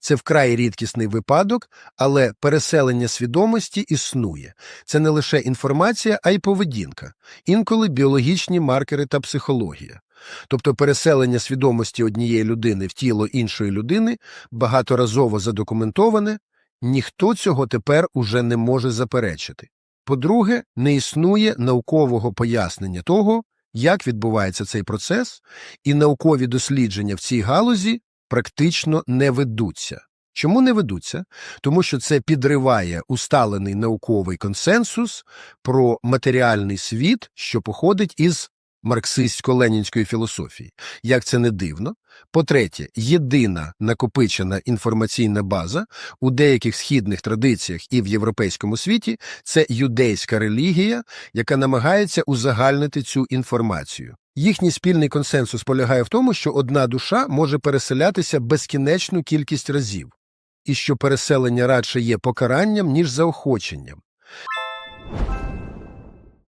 Це вкрай рідкісний випадок, але переселення свідомості існує. Це не лише інформація, а й поведінка, інколи біологічні маркери та психологія. Тобто переселення свідомості однієї людини в тіло іншої людини багаторазово задокументоване, ніхто цього тепер уже не може заперечити. По-друге, не існує наукового пояснення того, як відбувається цей процес, і наукові дослідження в цій галузі практично не ведуться. Чому не ведуться? Тому що це підриває усталений науковий консенсус про матеріальний світ, що походить із марксистсько-ленінської філософії. Як це не дивно. По-третє, єдина накопичена інформаційна база у деяких східних традиціях і в європейському світі це юдейська релігія, яка намагається узагальнити цю інформацію. Їхній спільний консенсус полягає в тому, що одна душа може переселятися безкінечну кількість разів, і що переселення радше є покаранням, ніж заохоченням.